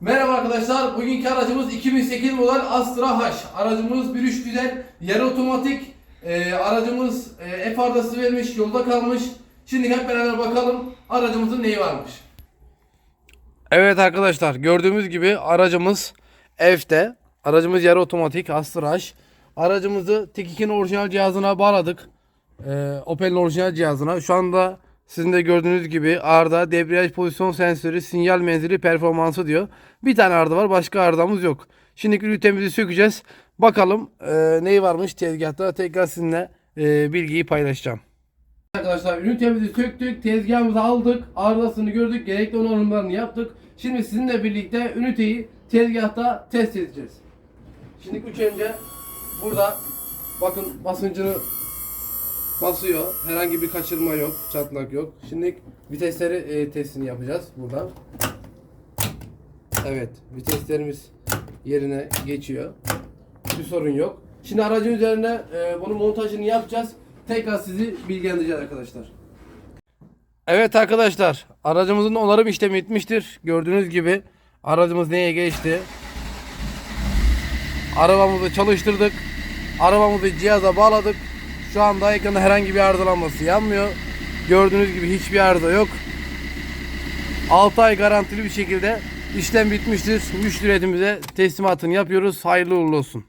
Merhaba arkadaşlar. Bugünkü aracımız 2008 model Astra H. Aracımız 1.3 güzel, yarı otomatik. Ee, aracımız e, F ardası vermiş, yolda kalmış. Şimdi hep beraber bakalım aracımızın neyi varmış. Evet arkadaşlar gördüğümüz gibi aracımız F'de. Aracımız yarı otomatik Astra H. Aracımızı T2'nin orijinal cihazına bağladık. Ee, Opel'in orijinal cihazına. Şu anda sizin de gördüğünüz gibi arda debriyaj pozisyon sensörü, sinyal menzili, performansı diyor. Bir tane arda var, başka ardamız yok. Şimdi ünitemizi sökeceğiz. Bakalım e, neyi varmış tezgahta. Tekrar sizinle e, bilgiyi paylaşacağım. Arkadaşlar ünitemizi söktük, tezgahımızı aldık, ardasını gördük, gerekli onarımlarını yaptık. Şimdi sizinle birlikte üniteyi tezgahta test edeceğiz. Şimdi üç önce burada bakın basıncını basıyor. Herhangi bir kaçırma yok, çatlak yok. Şimdi vitesleri e, testini yapacağız buradan. Evet, viteslerimiz yerine geçiyor. Bir sorun yok. Şimdi aracın üzerine e, bunun montajını yapacağız. Tekrar sizi bilgilendireceğiz arkadaşlar. Evet arkadaşlar, aracımızın onarım işlemi bitmiştir. Gördüğünüz gibi aracımız neye geçti? Arabamızı çalıştırdık. Arabamızı cihaza bağladık. Şu anda ekranda herhangi bir arızalanması yanmıyor. Gördüğünüz gibi hiçbir arıza yok. 6 ay garantili bir şekilde işlem bitmiştir. Müşteri heyetimize teslimatını yapıyoruz. Hayırlı uğurlu olsun.